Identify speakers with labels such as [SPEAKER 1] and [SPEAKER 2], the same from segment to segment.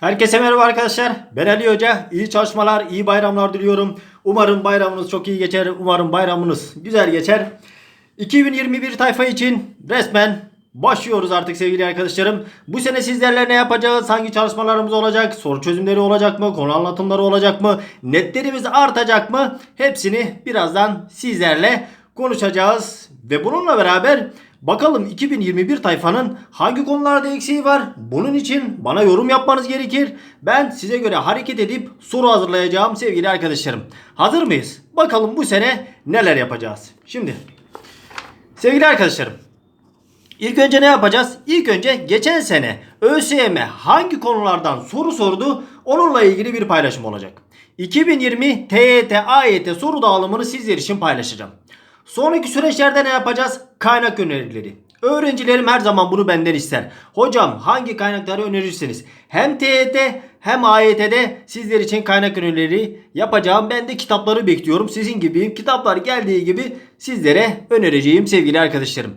[SPEAKER 1] Herkese merhaba arkadaşlar. Ben Ali Hoca. İyi çalışmalar, iyi bayramlar diliyorum. Umarım bayramınız çok iyi geçer. Umarım bayramınız güzel geçer. 2021 tayfa için resmen başlıyoruz artık sevgili arkadaşlarım. Bu sene sizlerle ne yapacağız? Hangi çalışmalarımız olacak? Soru çözümleri olacak mı? Konu anlatımları olacak mı? Netlerimiz artacak mı? Hepsini birazdan sizlerle konuşacağız. Ve bununla beraber Bakalım 2021 tayfanın hangi konularda eksiği var? Bunun için bana yorum yapmanız gerekir. Ben size göre hareket edip soru hazırlayacağım sevgili arkadaşlarım. Hazır mıyız? Bakalım bu sene neler yapacağız? Şimdi sevgili arkadaşlarım İlk önce ne yapacağız? İlk önce geçen sene ÖSYM hangi konulardan soru sordu? Onunla ilgili bir paylaşım olacak. 2020 TYT AYT soru dağılımını sizler için paylaşacağım. Sonraki süreçlerde ne yapacağız? Kaynak önerileri. Öğrencilerim her zaman bunu benden ister. Hocam hangi kaynakları önerirsiniz? Hem TYT hem AYT'de sizler için kaynak önerileri yapacağım. Ben de kitapları bekliyorum. Sizin gibi kitaplar geldiği gibi sizlere önereceğim sevgili arkadaşlarım.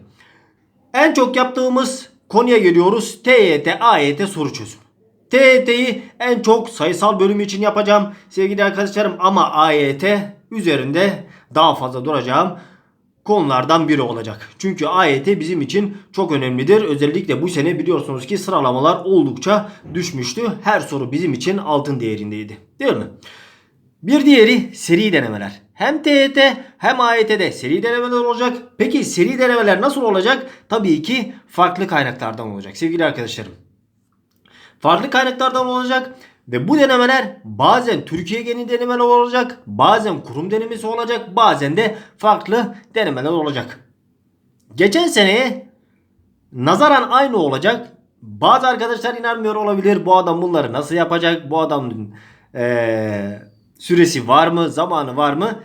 [SPEAKER 1] En çok yaptığımız konuya geliyoruz. TYT, AYT soru çözüm. TYT'yi en çok sayısal bölüm için yapacağım sevgili arkadaşlarım ama AYT üzerinde daha fazla duracağım konulardan biri olacak. Çünkü AYT bizim için çok önemlidir. Özellikle bu sene biliyorsunuz ki sıralamalar oldukça düşmüştü. Her soru bizim için altın değerindeydi. Değil mi? Bir diğeri seri denemeler. Hem TYT hem AYT'de seri denemeler olacak. Peki seri denemeler nasıl olacak? Tabii ki farklı kaynaklardan olacak sevgili arkadaşlarım. Farklı kaynaklardan olacak ve bu denemeler bazen Türkiye genel denemeler olacak, bazen kurum denemesi olacak, bazen de farklı denemeler olacak. Geçen seneye nazaran aynı olacak. Bazı arkadaşlar inanmıyor olabilir. Bu adam bunları nasıl yapacak? Bu adamın eee, süresi var mı? Zamanı var mı?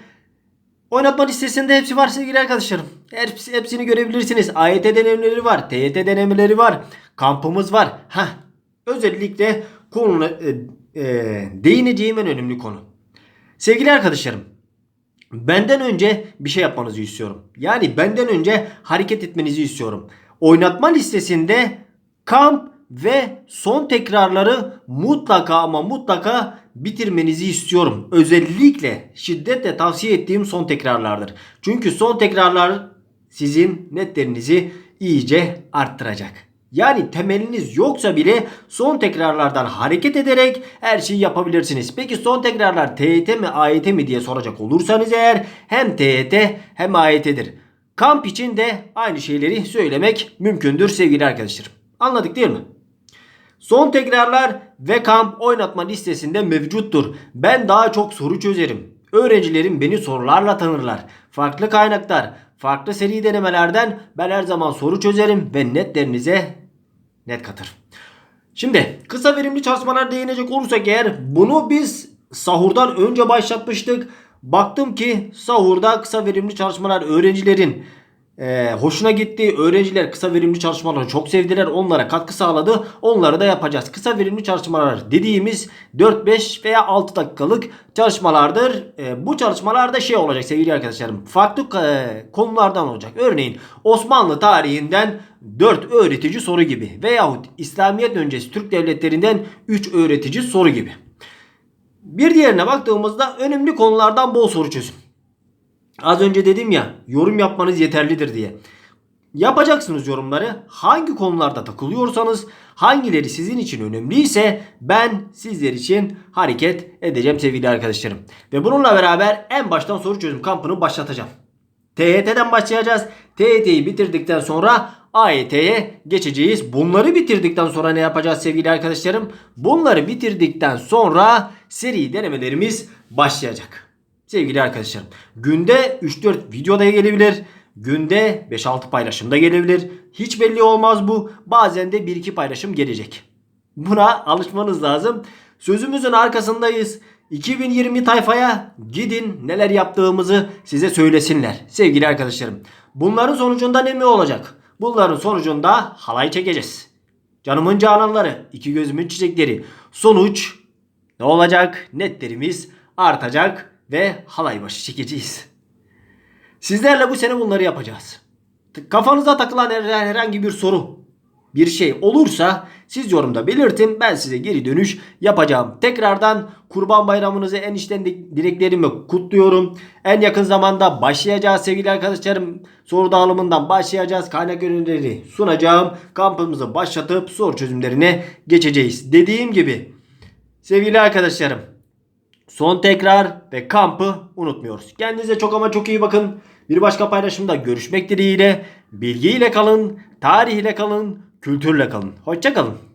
[SPEAKER 1] Oynatma listesinde hepsi var sevgili arkadaşlarım. Hepsi, hepsini görebilirsiniz. AYT denemeleri var. TYT denemeleri var. Kampımız var. Heh. Özellikle konu e, e, değineceğim en önemli konu. Sevgili arkadaşlarım. Benden önce bir şey yapmanızı istiyorum. Yani benden önce hareket etmenizi istiyorum. Oynatma listesinde kamp ve son tekrarları mutlaka ama mutlaka bitirmenizi istiyorum. Özellikle şiddetle tavsiye ettiğim son tekrarlardır. Çünkü son tekrarlar sizin netlerinizi iyice arttıracak. Yani temeliniz yoksa bile son tekrarlardan hareket ederek her şeyi yapabilirsiniz. Peki son tekrarlar TYT mi AYT mi diye soracak olursanız eğer hem TYT hem AYT'dir. Kamp için de aynı şeyleri söylemek mümkündür sevgili arkadaşlarım. Anladık değil mi? Son tekrarlar ve kamp oynatma listesinde mevcuttur. Ben daha çok soru çözerim. Öğrencilerim beni sorularla tanırlar. Farklı kaynaklar, farklı seri denemelerden ben her zaman soru çözerim ve netlerinize net katırım. Şimdi kısa verimli çalışmalar değinecek olursak eğer bunu biz sahurdan önce başlatmıştık. Baktım ki sahurda kısa verimli çalışmalar öğrencilerin ee, hoşuna gitti. Öğrenciler kısa verimli çalışmaları çok sevdiler. Onlara katkı sağladı. Onları da yapacağız. Kısa verimli çalışmalar dediğimiz 4-5 veya 6 dakikalık çalışmalardır. Ee, bu çalışmalarda şey olacak sevgili arkadaşlarım. Farklı e, konulardan olacak. Örneğin Osmanlı tarihinden 4 öğretici soru gibi. Veyahut İslamiyet öncesi Türk devletlerinden 3 öğretici soru gibi. Bir diğerine baktığımızda önemli konulardan bol soru çözüm. Az önce dedim ya yorum yapmanız yeterlidir diye. Yapacaksınız yorumları. Hangi konularda takılıyorsanız, hangileri sizin için önemliyse ben sizler için hareket edeceğim sevgili arkadaşlarım. Ve bununla beraber en baştan soru çözüm kampını başlatacağım. TYT'den başlayacağız. TYT'yi bitirdikten sonra AYT'ye geçeceğiz. Bunları bitirdikten sonra ne yapacağız sevgili arkadaşlarım? Bunları bitirdikten sonra seri denemelerimiz başlayacak. Sevgili arkadaşlarım günde 3-4 video da gelebilir. Günde 5-6 paylaşım da gelebilir. Hiç belli olmaz bu. Bazen de 1-2 paylaşım gelecek. Buna alışmanız lazım. Sözümüzün arkasındayız. 2020 tayfaya gidin neler yaptığımızı size söylesinler sevgili arkadaşlarım. Bunların sonucunda ne mi olacak? Bunların sonucunda halay çekeceğiz. Canımın cananları, iki gözümün çiçekleri. Sonuç ne olacak? Netlerimiz artacak ve halay başı çekeceğiz. Sizlerle bu sene bunları yapacağız. Kafanıza takılan her- herhangi bir soru, bir şey olursa siz yorumda belirtin. Ben size geri dönüş yapacağım. Tekrardan Kurban Bayramınızı en içten di- dileklerimi kutluyorum. En yakın zamanda başlayacağız sevgili arkadaşlarım. Soru dağılımından başlayacağız. Kaynak önerileri sunacağım. Kampımızı başlatıp soru çözümlerine geçeceğiz. Dediğim gibi sevgili arkadaşlarım Son tekrar ve kampı unutmuyoruz. Kendinize çok ama çok iyi bakın. Bir başka paylaşımda görüşmek dileğiyle. Bilgiyle kalın, tarihle kalın, kültürle kalın. Hoşça kalın.